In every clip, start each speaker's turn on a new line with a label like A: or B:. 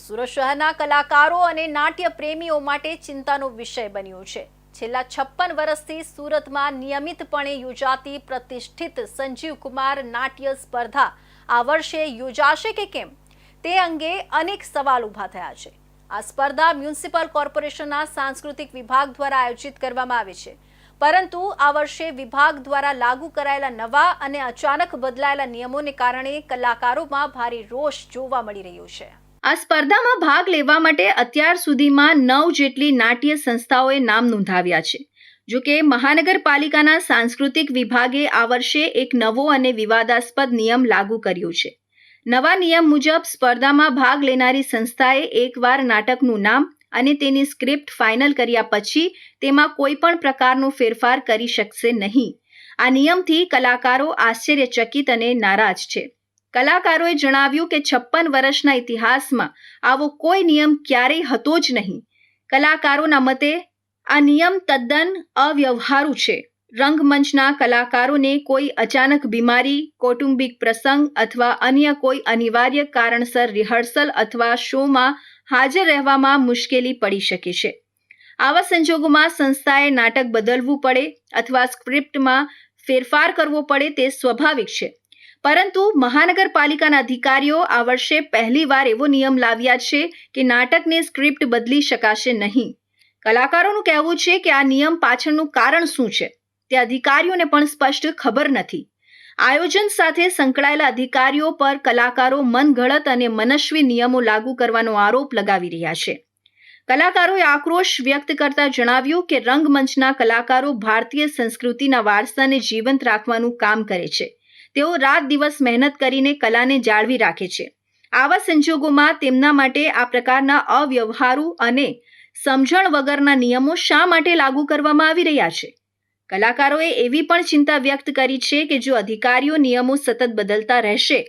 A: સુરત શહેરના કલાકારો અને નાટ્ય પ્રેમીઓ માટે ચિંતાનો વિષય બન્યો છે. છેલ્લા છપ્પન વર્ષથી સુરતમાં નિયમિતપણે યોજાતી પ્રતિષ્ઠિત સંજીવ કુમાર નાટ્ય સ્પર્ધા આ વર્ષે યોજાશે કે કેમ? તે અંગે અનેક સવાલ ઊભા થયા છે. આ સ્પર્ધા મ્યુનિસિપલ કોર્પોરેશનના સાંસ્કૃતિક વિભાગ દ્વારા આયોજિત કરવામાં આવી છે. પરંતુ આ વર્ષે વિભાગ દ્વારા લાગુ કરાયેલા નવા અને અચાનક બદલાયેલા નિયમોને કારણે કલાકારોમાં ભારે રોષ જોવા મળી રહ્યો છે. આ સ્પર્ધામાં ભાગ લેવા માટે અત્યાર સુધીમાં નવ જેટલી નાટ્ય સંસ્થાઓએ નામ નોંધાવ્યા છે. જો કે મહાનગરપાલિકાના સાંસ્કૃતિક વિભાગે આ વર્ષે એક નવો અને વિવાદાસ્પદ નિયમ લાગુ કર્યો છે. નવા નિયમ મુજબ સ્પર્ધામાં ભાગ લેનારી સંસ્થાએ એકવાર નાટકનું નામ અને તેની સ્ક્રિપ્ટ ફાઇનલ કર્યા પછી તેમાં કોઈ પણ પ્રકારનો ફેરફાર કરી શકશે નહીં. આ નિયમથી કલાકારો આશ્ચર્યચકિત અને નારાજ છે. કલાકારોએ જણાવ્યું કે છપ્પન વર્ષના ઇતિહાસમાં આવો કોઈ નિયમ ક્યારેય હતો જ નહીં. કલાકારોના મતે, આ નિયમ તદ્દન અવ્યવહારુ છે. રંગમંચના કલાકારોને કોઈ અચાનક બીમારી, કૌટુંબિક પ્રસંગ અથવા અન્ય કોઈ અનિવાર્ય કારણસર રિહર્સલ અથવા શોમાં હાજર રહેવામાં મુશ્કેલી પડી શકે છે. આવા સંજોગોમાં સંસ્થાએ નાટક બદલવું પડે અથવા સ્ક્રિપ્ટમાં ફેરફાર કરવો પડે તે સ્વાભાવિક છે. પરંતુ મહાનગરપાલિકાના અધિકારીઓ આ વર્ષે પહેલીવાર એવો નિયમ લાવ્યા છે કે નાટકની સ્ક્રિપ્ટ બદલી શકાશે નહીં. કલાકારોનું કહેવું છે કે આ નિયમ પાછળનું કારણ શું છે? તે અધિકારીઓને પણ સ્પષ્ટ ખબર નથી. આયોજન સાથે સંકળાયેલા અધિકારીઓ પર કલાકારો મનગળત અને મનસ્વી નિયમો લાગુ કરવાનો આરોપ લગાવી રહ્યા છે. કલાકારોએ આક્રોશ વ્યક્ત કરતા જણાવ્યું કે રંગમંચના કલાકારો ભારતીય સંસ્કૃતિના વારસાને જીવંત રાખવાનું કામ કરે છે. તેઓ રાત દિવસ મહેનત કરીને કલાને જાળવી રાખે છે. આવા સંજોગોમાં તેમના માટે આ પ્રકારના અવ્યવહારુ અને સમજણ વગરના નિયમો શા માટે લાગુ કરવામાં આવી રહ્યા છે? કલાકારોએ એવી પણ ચિંતા વ્યક્ત કરી છે કે જો અધિકારીઓ નિયમો સતત બદલતા રહેશે,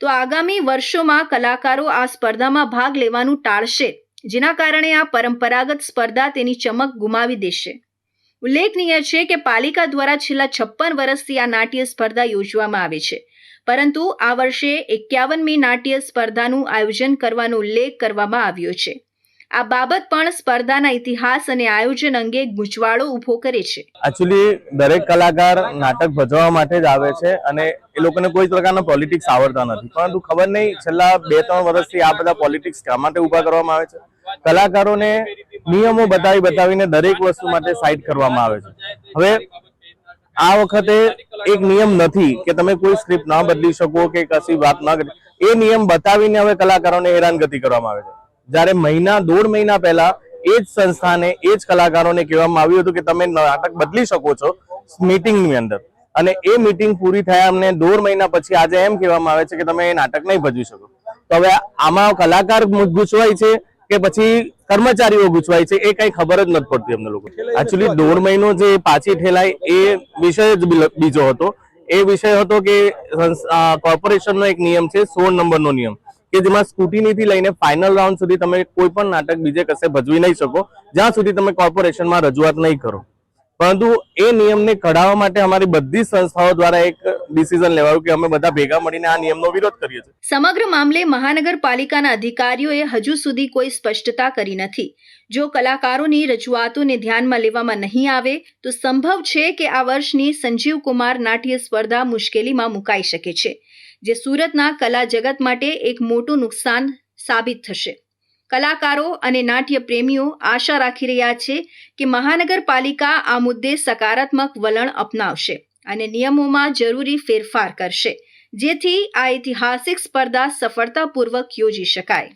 A: તો આગામી વર્ષોમાં કલાકારો આ સ્પર્ધામાં ભાગ લેવાનું ટાળશે, જેના કારણે આ પરંપરાગત સ્પર્ધા તેની ચમક ગુમાવી દેશે. ઉલ્લેખનીય છે કે પાલિકા દ્વારા છેલ્લા છપ્પન વર્ષથી આ નાટ્ય સ્પર્ધા યોજવામાં આવે છે. પરંતુ આ વર્ષે એકાવનમી નાટ્ય સ્પર્ધાનું આયોજન કરવાનો ઉલ્લેખ કરવામાં આવ્યો છે. આ બાબત પણ સ્પર્ધાના ઇતિહાસ અને આયોજન અંગે ગૂંચવાડો ઊભો કરે છે.
B: એકચ્યુઅલી દરેક કલાકાર નાટક ભજવવા માટે જ આવે છે અને એ લોકોને કોઈ પ્રકારના પોલિટિક્સ આવડતા નથી. પરંતુ ખબર નહીં, છેલ્લા બે ત્રણ વર્ષથી આ બધા પોલિટિક્સ શા માટે ઊભા કરવામાં આવે છે? કલાકારોને નિયમો બતાવી બતાવીને દરેક વસ્તુ માટે સાઇટ કરવામાં આવે છે. હવે આ વખતે એક નિયમ નથી કે તમે કોઈ સ્ક્રિપ્ટ ના બદલી શકો કે કશી વાત ના કરી. એ નિયમ બતાવીને હવે કલાકારોને હેરાનગતિ કરવામાં આવે છે. જ્યારે મહિના દોઢ મહિના પહેલા એ જ સંસ્થાને એ જ કલાકારોને કહેવામાં આવ્યું હતું કે તમે નાટક બદલી શકો છો મીટિંગની અંદર. અને એ મીટિંગ પૂરી થયા અમને દોઢ મહિના પછી આજે એમ કહેવામાં આવે છે કે તમે એ નાટક નહીં ભજવી શકો. તો હવે આમાં કલાકાર ગૂંચવાય છે કે પછી કર્મચારીઓ ગૂંચવાય છે એ કઈ ખબર જ નથી પડતી અમને લોકો એકચ્યુઅલી દોઢ મહિનો જે પાછી ઠેલાય એ વિષય જ બીજો હતો. એ વિષય હતો કે કોર્પોરેશનનો એક નિયમ છે સોળ નંબરનો નિયમ કે જેમાં સ્કૂટીનીથી લઈને ફાઇનલ રાઉન્ડ સુધી તમે કોઈ પણ નાટક બીજે કશે ભજવી નહીં શકો. જ્યાં સુધી તમે કોર્પોરેશનમાં રજૂઆત નહીં કરો. પરંતુ એ નિયમને કઢાવવા માટે અમારી બધી સંસ્થાઓ દ્વારા એક ડિસિઝન લેવાયું કે અમે બધા ભેગા મળીને આ નિયમનો વિરોધ કરીએ છીએ.
A: સમગ્ર મામલે મહાનગરપાલિકાના અધિકારીઓએ હજુ સુધી કોઈ સ્પષ્ટતા કરી નથી. જો કલાકારોની રજૂઆતોને ધ્યાનમાં લેવામાં નહીં આવે, તો સંભવ છે કે આ વર્ષની સંજીવ કુમાર નાટ્ય સ્પર્ધા મુશ્કેલીમાં મુકાઈ શકે છે, જે સુરતના કલા જગત માટે એક મોટું નુકસાન સાબિત થશે. કલાકારો અને નાટ્ય પ્રેમીઓ આશા રાખી રહ્યા છે કે મહાનગરપાલિકા આ મુદ્દે સકારાત્મક વલણ અપનાવશે. અને નિયમોમાં જરૂરી ફેરફાર કરશે જેથી આ ઐતિહાસિક સ્પર્ધા સફળતાપૂર્વક યોજી શકાય.